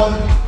เผื่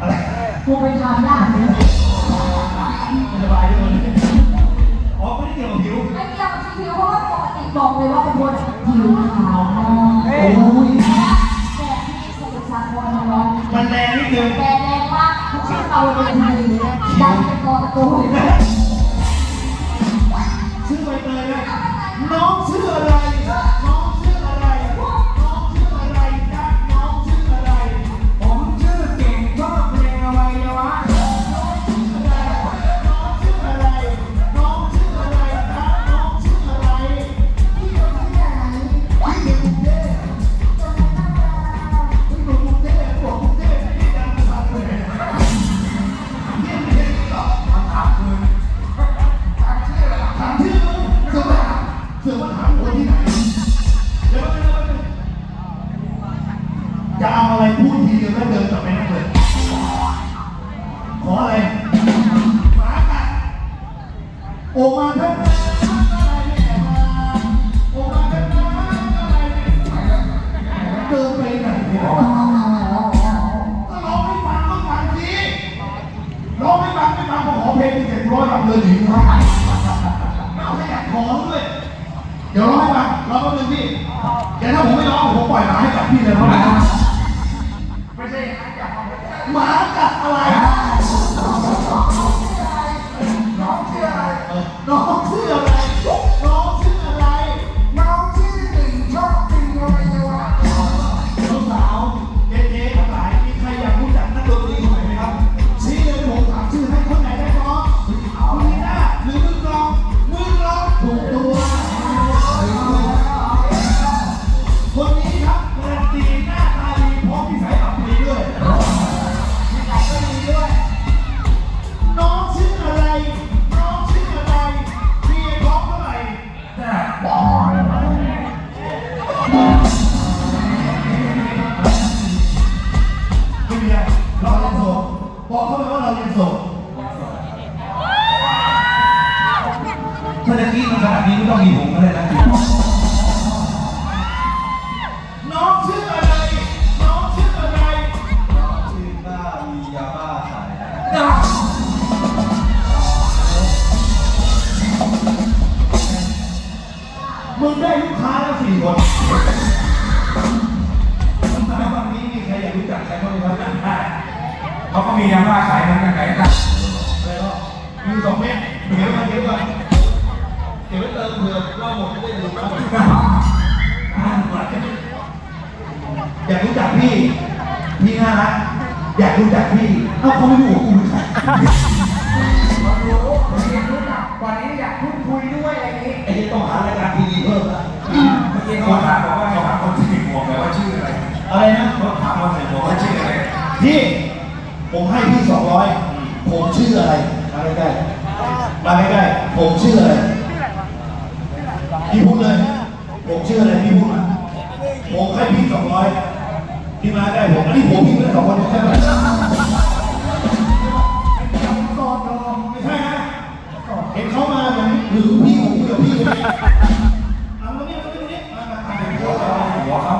อะไรกูไปทำได้ไหมไม่สบายด้วยอ๋อไม่ได้เกี่ยวกับผิวไม่เกี่ยวกับผิวเพราะว่าปกติบอกเลยว่าเป็นคนผิวขาวมากโอ้ยแต่ที่สมุทรสาครมันร้อนมันแรงนิดนึงแดงแรงมากทุกชื่อเอาเลยทีดังเป็นกอตะโกนเลยชื่อใบเตยนะน้องชื่ออะไร โอมาเถอะนะอะไรเนี่ยมาโอมาเถอะนะอะไรเนี่ยเดินไปไหนเนี่ยร้องให้ฟังก็ฟังสิร้องให้ฟังไม่ฟังก็ขอเพลงเจ็ดร้อยลำเดินหญิงครับไม่เอาขยันขอด้วยเดี๋ยวร้องให้ฟังร้องแป๊บนึงพี่เดี๋ยวถ้าผมไม่ร้องผมปล่อยหมาให้ มียาบ้าขายเหมือนกันขายกันอะไรก็มีสองเม็ดเดี๋ยวมาเดี๋ยวก่อนเดี๋ยวไปเติมเผื่อเราหมดจะได้ดูนะอยากรู้จักพี่ พี่น่ารักอยากรู้จักพี่เอ้าเขาไม่รู้ว่ากูเป็นใครมาดูผมอยากรู้จักวันนี้อยากพูดคุยด้วยอะไรนี้ไอ้ที่ต้องหารายการทีวีเพิ่มละเมื่อกี้เขาถามบอกว่าเขาถามคนที่หมวกแต่ว่าชื่ออะไร อะไรนะเขาถามคนใส่หมวกว่าชื่ออะไรพี่ ผมให้พี่สองร้อยผมชื่ออะไร มาใกล้ๆมาใกล้ๆผมชื่ออะไรพี่พูดเลย ผมชื่ออะไรพี่พูดมาผมให้พี่สองร้อยพี่มาใกล้ผมอันนี้ผมพี่ไม่ได้สองคนใช่ไหมไม่ใช่นะเห็นเขามาเหมือนหรือพี่ผมคุยกับพี่เลยเอามาเนี่ยมาเนี่ยมามามาหัวเขา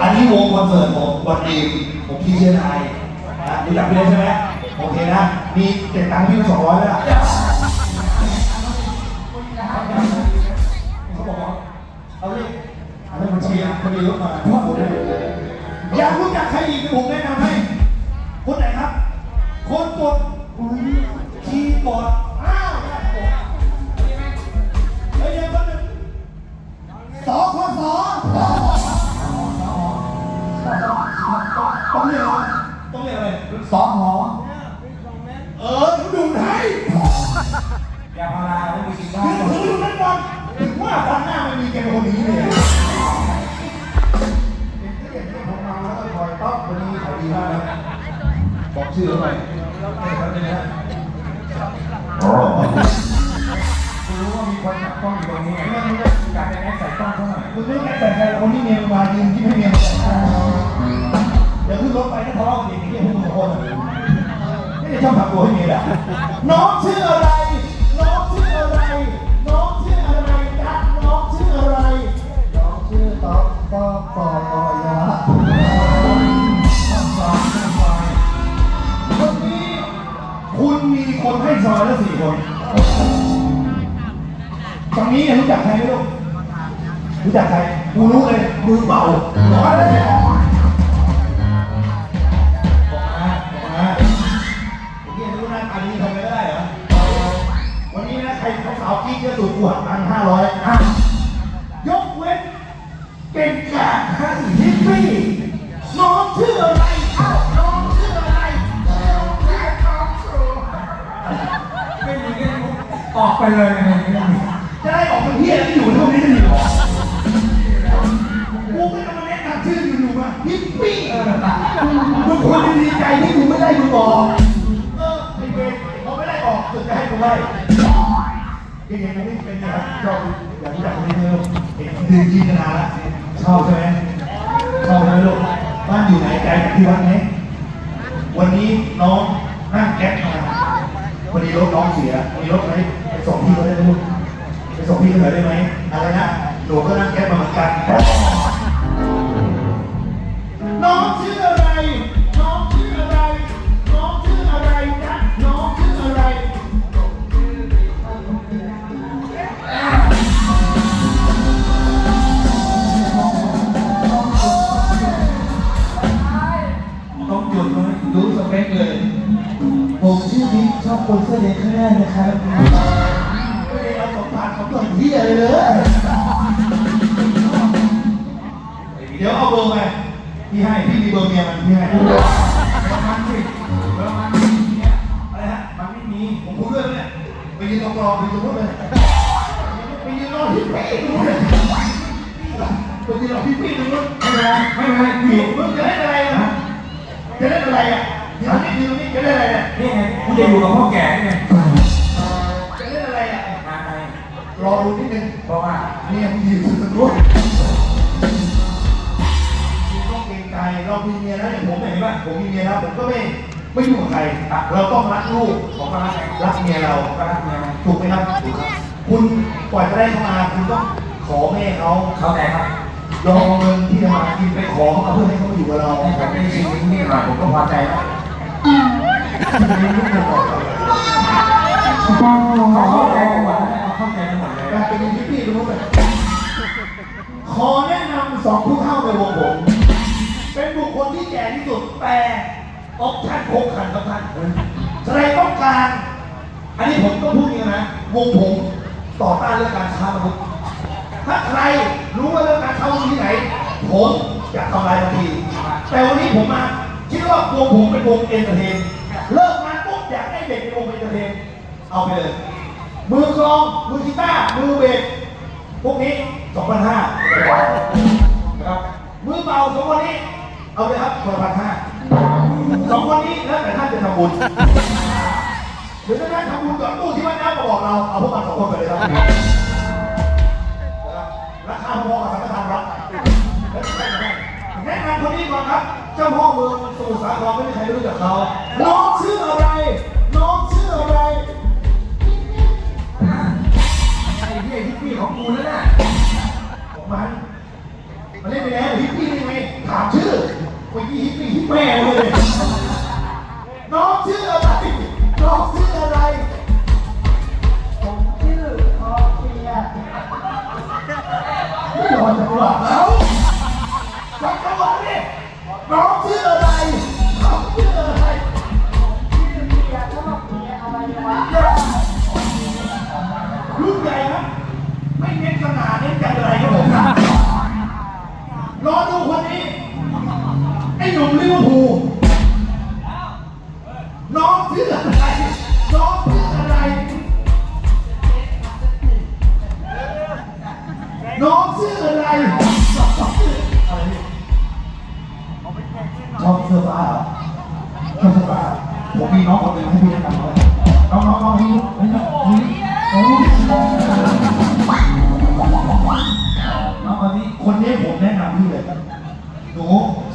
อันนี้วงคอนเสิร์ต ผมวันดีผมพี่เชียร์ไทยนะรู้จักพี่เลยใช่ไหมโอเคนะ มีเก็บตังค์พี่มาสองร้อยแล้วเขาบอกว่าเอาเลขเอาเลขบัญชีนะคนเดียวมาเพราะผมอยากรู้จักใครอีกผมแนะนำให้ คนไหนครับ คนกดคีย์บอร์ดอ้าวเฮ้ยเดี๋ยวแป๊บนึงสอง เรียกอะไรต้องเรียกอะไรสองหอเออเขาดูให้ยาพาราไม่มีกินได้คือถือดูนั่นก่อนถึงว่าตอนหน้าไมันมีแกคนนี้เลยเป็นที่อย่างนี้ผมมาแล้วก็คอยต๊อกวันนี้ขายดีมากนะบอกชื่อเขาหน่อยให้เขาเลยนะอ๋อคุณรู้ว่ามีคนจับกล้องอยู่ตรงนี้ไงอยากจะแอดใส่กล้องเท่าไหร่คุณไม่แค่ใส่ใจคนที่เมียมายืนที่ไม่เมีย มาใส่เดี๋ยวขึ้นทะเลาะกันอีกที่พวกมึงคนไม่ได้ชอบทำตัวให้เมียด่าน้องชื่ออะไร น้องชื่ออะไร น้องชื่ออะไรจ๊ะน้องชื่ออะไร น้องชื่อต๊อกต๊อกปอยอยะต้อนนวันนี้คุณมีคนให้ซอยแล้วสี่คนตรงนี้รู้จักใครไหมลูกรู้จักใครกูรู้เลยมือเบาร้อยแล้ว วๆกิ๊กจะสูบกูหักตังค์ห้าร้อยอะยกเว้น เป็นกาให้ฮิปปี้น้องชื่ออะไรเอ้าน้องชื่ออะไรน้องชื่อน้องชื่ไม่มีเงี้ยออกไปเลยไงไม่มีจะได้ออกมาเที่ยที่อยู่เท่านี้จะดีหรอกูไม่ต้องมาแนะนำชื่ออยู่ๆมาฮิปปี้เออมึงควรจะดีใจที่กูไม่ได้มึงบอกเออไอ้เวรเขาไม่ได้ออกสุดจะให้กูไล่ยังไงไม่เป็นนะครับชอบอยากรู้จักคนนี้เลยเห็นดึงจินตนาละชอบใช่ไหมชอบใช่ไหมลูกบ้านอยู่ไหนไกลจากที่วัดไหมวันนี้น้องนั่งแก๊ปมาพอดีรถน้องเสียมีรถไหมไปส่งพี่เขาได้ไหมลูกไปส่งพี่เขาหนได้ไหมอะไรนะหนูก็นั่งแก๊ปมาเหมือนกัน อบคนเสื้อแดงข้างหน้านะครับไม่ได้เอาสองผ่านของตัวเฮียเลยเลย เดี๋ยวเอาเบอร์ไปพี่ให้พี่มีเบอร์เมียมันพี่ให้ประมาณสิประมาณสิเนี่ยอะไรฮะมันไม่มีผมพูดด้วยเนี่ยไปยืนตรงรอไปยืนตรงนู้นเลยไปยืนรอพี่ปี้ตรงนู้นเลยไปยืนรอพี่ปี้ตรงนู้นไม่เป็นไรไม่เป็นไรมึอยู่งมึงจะเล่นอะไรนะจะเล่นอะไรอะ ยืนตรงนี้ยืนตรงนี้จะเล่นอะไรเนี่ยนี่ไงกูจะอยู่กับพ่อแก่นี่ไงจะเล่นอะไรอะมาไงรอดูนิดนึงเพราะว่าเนี่ยมึงยืนตรงนู้นมึงต้องเกรงใจเรามีเมียแล้วอย่างผมเนี่ยผมเห็นป่ะผมมีเมียแล้วผมก็ไม่ไม่อยุ่กับใครเราต้องรักลูกผมก็รักรักเมียเราก็รักเมียถูกไหมครับถูกครับคุณกว่าจะได้เข้ามาคุณต้องขอแม่เขาเขาแต่ครับยอมเงินที่จะมากินไปขอเขาเพื่อให้เขาอยู่กับเราผมเป็นสิ่งนี้หน่อยผมก็พอใจแล้วไม่รู้จะ บอเข้าใจกันหมดแล้วเขาเข้าใจกันหมดเลยการเป็นพี่พี่รู้ไหมขอแนะนำสองผู้เท่าในวงผม เป็นบุคคลที่แก่ที่สุดแต่ออปชั่นครบครันครับท่านใครต้องการ อันนี้ผมต้องพูดอย่างนี้นะ วงผมต่อต้านเรื่องการค้ามนุษย์ถ้าใครรู้ว่าเรื่องการค้ามนุษย์ที่ไหน ผมอยากทำลายทันที แต่วันนี้ผมมา คิดว่าวงผมเป็นวงเอนเตอร์เทนเลิกงานปุ๊บอยากให้เด็กเป็นวงเอนเตอร์เทนเอาไปเลย มือกลอง มือกีตาร์มือเบสพวกนี้2,500นะครับมือเบาสองคนนี้ เอาเลยครับคนละพันห้าสองคนนี้แล้วแต่ท่านจะทำบุญหรือถ้าท่านทำบุญกับตู้ที่วัดน้ำมาบอกเราเอาพวกมันสองคนไปเลยครับนะครับราคาพอกับสังฆทานวัดแนะนำคนนี้ก่อนครับ เจ้าพ่อเมืองสมุทรสาครไม่มีใครรู้จักเขาน้องชื่ออะไร น้องชื่ออะไรไอ้ที่ไอ้ที่พี่ของกูนั่นน่ะของมันมันเล่นไปแล้วฮิปปี้ได้ไงถามชื่อไอ้ยี่ฮิปปี้ฮิปแม่เลย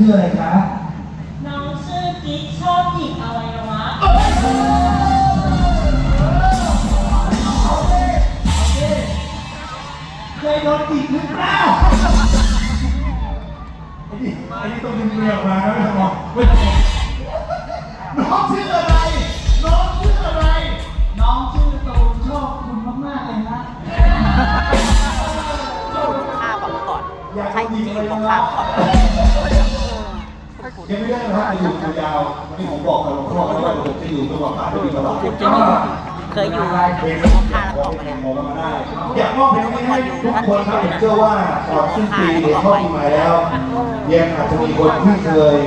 ชื่ออะไรคะน้องชื่อกิ๊กชอบหยิกอวัยวะเคยโดนจีบหรือเปล่าไอ้นี่ไอ้นี่ต้องดึงเปลือกมานะไม่ต้องมองไม่ต้องมองน้องชื่ออะไร น้องชื่ออะไร น้องชื่อตูนชอบคุณมากๆเลยนะข้าวบอกก่อนอยากใครจีจีบบอะไรบอกนะข้าวก่อน ยังไม่ได้นะครับอายุยาวๆที่ผมบอกกับหลวงพ่อเขาว่าผมจะอยู่ตลอดกาลที่ตลอดผมจะอยู่เคยอยู่เพลงของข้าแล้วออกมาเนี่ยาได้อยากมอบเพลงนี้ให้ทุกคนครับผมเชื่อว่าก่อนสิ้นปีเดี๋ยวเข้าปีใหม่แล้วยังอาจจะมีคนที่เคย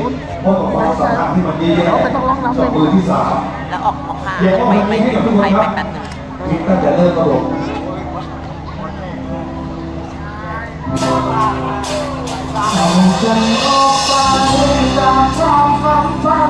พบกับความสัมพันธ์ที่มันแย่ๆกับมือที่สามแล้วออกของข้าเดี๋ยวก็ไปไปไปให้กับทุกคไปนคไปรับแป๊บนึงคิดตั้งแต่เริ่มตลก ฉันออกไปตามความฝั